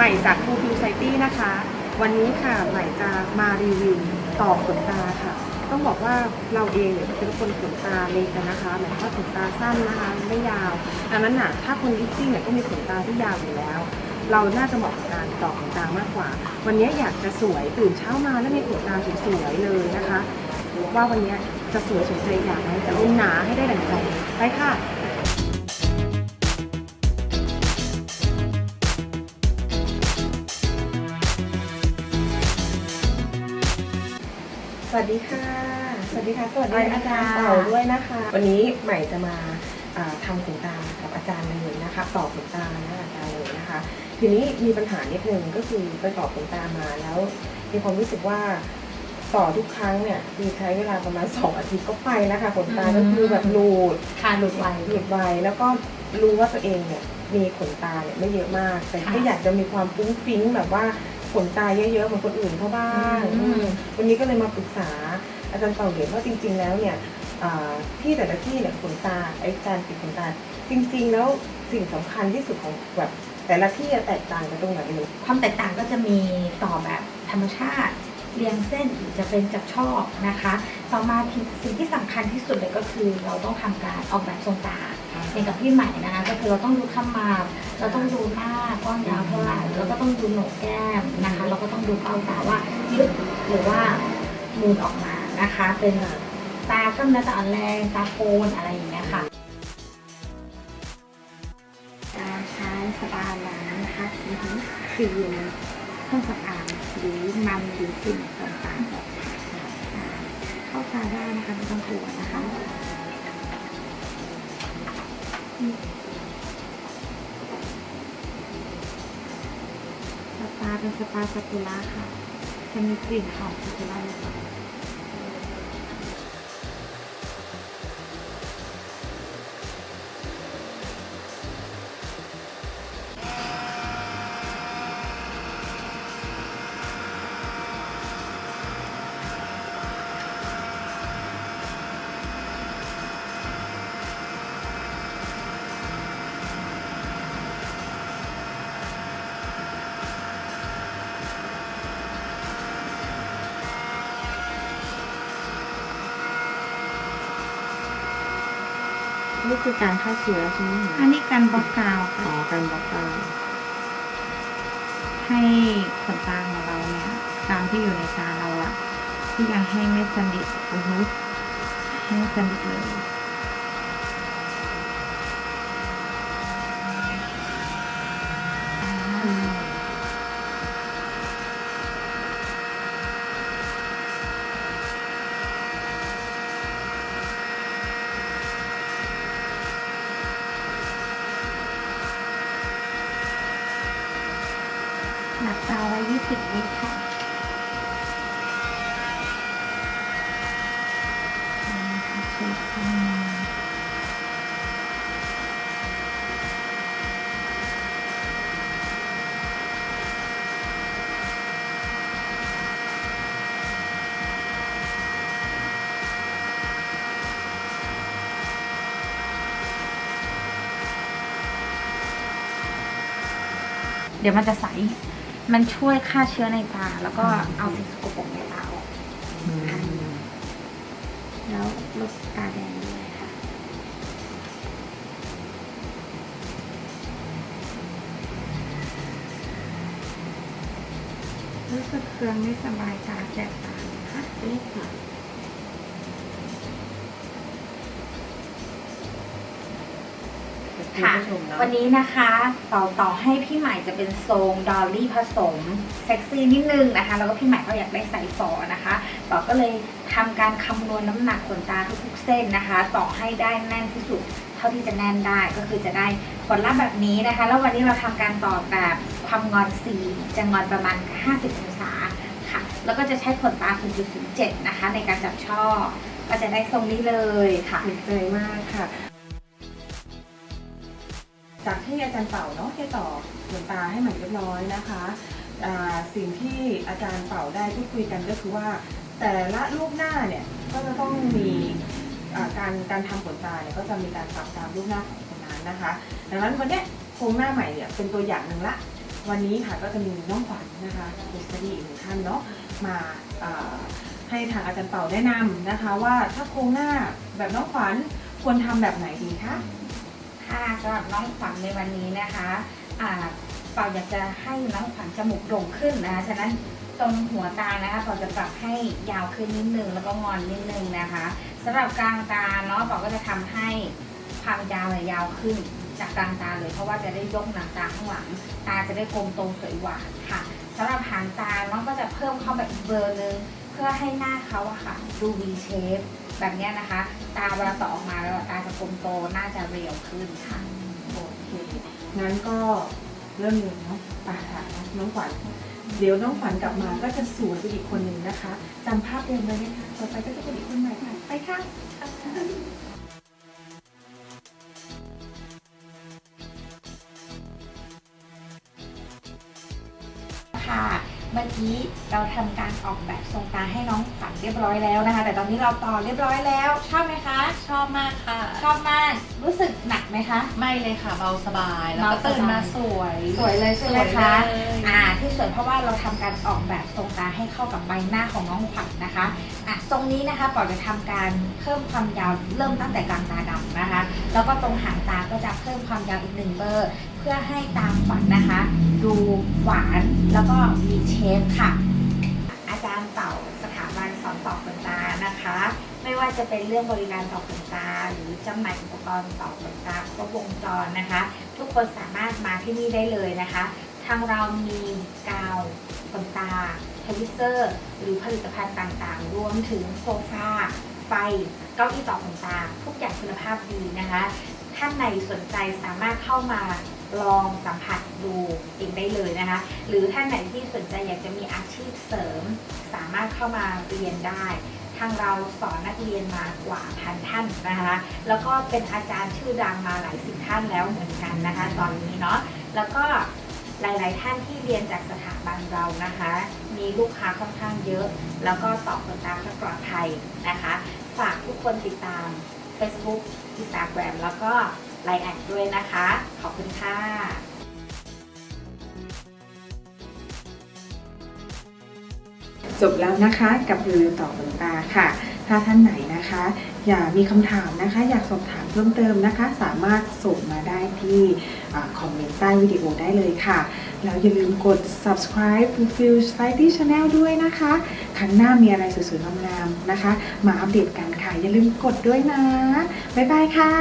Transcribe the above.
ใหม่จาก True Beauty นะคะ วันนี้ค่ะใหม่จะมารีวิวต่อขนตาค่ะ ต้องบอกว่าเราเองเนี่ยเป็นคนขนตาเล็กนะคะหมายว่าขนตาสั้นนะคะไม่ยาวดังนั้นน่ะถ้าคนลิปซิ่งเนี่ยก็มีขนตาที่ยาวอยู่แล้ว เราน่าจะเหมาะกับการต่อขนตามากกว่า วันนี้อยากจะสวยตื่นเช้ามาแล้วมีขนตาสวยๆเลยนะคะว่าวันนี้จะสวยสมใจอยากไหมจะลงหนาให้ได้ดังใจไปค่ะ สวัสดีค่ะ สวัสดีค่ะ สวัสดีอาจารย์เต่าด้วยนะคะ วันนี้ใหม่จะมาอ่าทำขนตากับอาจารย์เลยนะคะต่อขนตานะอาจารย์เลยนะคะ ทีนี้มีปัญหานิดนึงก็คือไปต่อขนตามาแล้วมีความรู้สึกว่าต่อทุกครั้งเนี่ยคือใช้เวลาประมาณ2อาทิตย์ก็ไปแล้วค่ะขนตาก็คือแบบหลุดค่ะหลุดไวหลุดไวแล้วก็รู้ว่าตัวเองเนี่ยมีขนตาเนี่ยไม่เยอะมาก แต่ค่ะก็อยากจะมีความฟุ้งฟิ้งแบบว่า ขนตาเยอะๆเหมือนคนอื่นเขาบ้างอืมอืม วันนี้ก็เลยมาปรึกษาอาจารย์เป่าเหรียญว่าจริง ๆ แล้วเนี่ยอ่าที่แต่ละที่เนี่ยขนตาไอ้การติดขนตา จริง ๆ แล้วสิ่งสำคัญที่สุดของแบบแต่ละที่จะแตกต่างกันตรงไหนเลยความแตกต่างก็จะมีต่อแบบธรรมชาติ เรียงเส้นหรือจะเป็นจับช่อนะคะ ต่อมาสิ่งที่สำคัญที่สุดเลยก็คือ เราต้องทำการออกแบบทรงตาอย่างกับพี่ใหม่นะคะก็คือเราต้องดูขมาบเราต้องดูหน้ากว้างยาวเท่าไหร่แล้วก็ต้องดูโหนกแก้มนะคะเราก็ต้องดูเป้าตาว่าลึกหรือว่ามูนออกมานะคะ เป็นตากล้ามเนื้อตาอ่อนแรงตาโคนอะไรอย่างเงี้ยค่ะการใช้สปาล้างนะคะครีม เครื่องสำอางหรือมันหรือสิ่งต่างๆเข้าตาได้นะคะไม่ต้องกลัวนะคะสปาเป็นสปาซากุระค่ะ จะมีกลิ่นหอมซากุระเลยค่ะ นี่คือการฆ่าเชื้อใช่ไหมอันนี้การบล็อกกาวอ๋ค่ะอการบล็อกกาวให้ขนตาของเราเนี่ยตามที่อยู่ในตาเราอะที่ยังแห้งไม่สนิทอือฮึแห้งสนิทเลย อืม หลับตาไว้20วิค่ะอ่าค่ะเช็คข้างในเดี๋ยวมันจะใส มันช่วยฆ่าเชื้อในตา แล้วก็เอาสิ่งสกปรกในตาออกอืมแล้วลดตาแดงด้วยค่ะ รู้สึกเคืองไม่สบายตาแสบตานะคะนี่ค่ะ ค่ะณผู้ชมเนอะวันนี้นะคะต่อต่อให้พี่ใหม่จะเป็นทรงดอลลี่ผสมเซ็กซี่นิดนึงนะคะ แล้วก็พี่ใหม่เขาอยากได้ใส่ฟอนะคะต่อก็เลยทำการคำนวณน้ำหนักขนตาทุกๆเส้นนะคะ ต่อให้ได้แน่นที่สุดเท่าที่จะแน่นได้ก็คือจะได้ผลลัพธ์แบบนี้นะคะ แล้ววันนี้เราทำการต่อแบบความงอนสีจะงอนประมาณ 50องศาค่ะ แล้วก็จะใช้ขนตา0.07นะคะ ในการจับช่อก็จะได้ทรงนี้เลยค่ะถูกใจมากค่ะ จากที่อาจารย์เป่าเนาะได้ต่อขนตาให้ใหมันเรียบร้อยนะคะสิ่งที่อาจารย์เป่าได้พูดคุยกันก็คือว่า แต่ละรูปหน้าเนี่ยก็จะต้องมีการการทำขนตาเนี่ยก็จะมีการปรับตามรูปหน้าของคนนั้นนะคะ ดังนั้นวันนี้โครงหน้าใหม่เนี่ยเป็นตัวอย่างหนึ่งละ วันนี้ค่ะก็จะมีน้องขวัญนะคะอุสดีอีกหนึ่งท่านเนาะมาให้ทางอาจารย์เป่าแนะนำนะคะ ว่าถ้าโครงหน้าแบบน้องขวัญควรทำแบบไหนดีคะ ค่ะสำหรับน้องขวัญในวันนี้นะคะอ่าเป่าอยากจะให้น้องขวัญจมูกโด่งขึ้นนะคะฉะนั้นตรงหัวตานะคะเป่าจะปรับให้ยาวขึ้นนิดนึงแล้วก็งอนนิดนึงนะคะสำหรับกลางตาเนาะเป่าก็จะทำให้ความยาวเนี่ยยาวขึ้นจากกลางตาเลยเพราะว่าจะได้ยกหนังตาข้างหลัง ตาจะได้กลมโตสวยหวานค่ะสำหรับหางตาเนาะก็จะเพิ่มเข้าแบบอีกเบอร์นึงเพื่อให้หน้าเขาอะค่ะดู V shape แบบเนี้ยนะคะ ตาเวลาต่อออกมาแล้วตาจะกลมโตน่าจะเรียวขึ้นค่ะโอเคงั้นก็เริ่มเลยเนาะไปค่ะน้องขวัญเดี๋ยวน้องขวัญกลับมาก็จะสวยไปอีกคนหนึ่งนะคะจำภาพเดิมไว้นะคะต่อไปก็จะเป็นอีกคนใหม่ค่ะไปค่ะค่ะ เมื่อกี้เราทำการออกแบบทรงตาให้น้องขวัญเรียบร้อยแล้วนะคะ แต่ตอนนี้เราต่อเรียบร้อยแล้ว ชอบไหมคะ ชอบมากค่ะ ชอบมาก รู้สึกหนักไหมคะ ไม่เลยค่ะ เบาสบาย แล้วเบาก็สบายตื่นมาสวย สวยเลยใช่ไหมสวยคะเลยอ่า ที่สวยเพราะว่าเราทำการออกแบบทรงตาให้เข้ากับใบหน้าของน้องขวัญนะคะ อะทรงนี้นะคะปอจะทำการเพิ่มความยาวเริ่มตั้งแต่กลางตาดำนะคะ แล้วก็ตรงหางตาก็จะเพิ่มความยาวอีกหนึ่งเบอร์ เพื่อให้ตาขวัญนะคะ ดูหวานแล้วก็มีเชฟค่ะ อาจารย์เป่าสถาบันสอนต่อขนตานะคะ ไม่ว่าจะเป็นเรื่องบริการต่อขนตา หรือจำหน่ายอุปกรณ์ต่อขนตาครบวงจรนะคะ ทุกคนสามารถมาที่นี่ได้เลยนะคะ ทางเรามีกาวขนตาทวิเตอร์ หรือผลิตภัณฑ์ต่างๆ รวมถึงโซฟาไฟเก้าอี้ต่อขนตาทุกอย่างคุณภาพดีนะคะ ท่านไหนสนใจสามารถเข้ามา ลองสัมผัสดูเองได้เลยนะคะ หรือท่านไหนที่สนใจอยากจะมีอาชีพเสริม สามารถเข้ามาเรียนได้ทางเราสอนนักเรียนมากว่าพันท่านนะคะ แล้วก็เป็นอาจารย์ชื่อดังมาหลายสิบท่านแล้วเหมือนกันนะคะ ตอนนี้เนาะ แล้วก็หลาย ๆ ท่านที่เรียนจากสถาบันเรานะคะ มีลูกค้าค่อนข้างเยอะ แล้วก็ตอบคำถามปลอดภัยนะคะ ฝากทุกคนติดตาม Facebook Instagram แล้วก็ Line แอดด้วยนะคะ ขอบคุณค่ะจบแล้วนะคะกับรีวิวต่อขนตาค่ะ ถ้าท่านไหนนะคะ อยากมีคำถามนะคะ อยากสอบถามเพิ่มเติมนะคะ สามารถส่งมาได้ที่คอมเมนต์ใต้วิดีโอได้เลยค่ะ แล้วอย่าลืมกด subscribe to Feel Society Channel ด้วยนะคะ ครั้งหน้ามีอะไรสวยๆงามๆนะคะ มาอัปเดตกันค่ะ อย่าลืมกดด้วยนะ บ๊ายบายค่ะ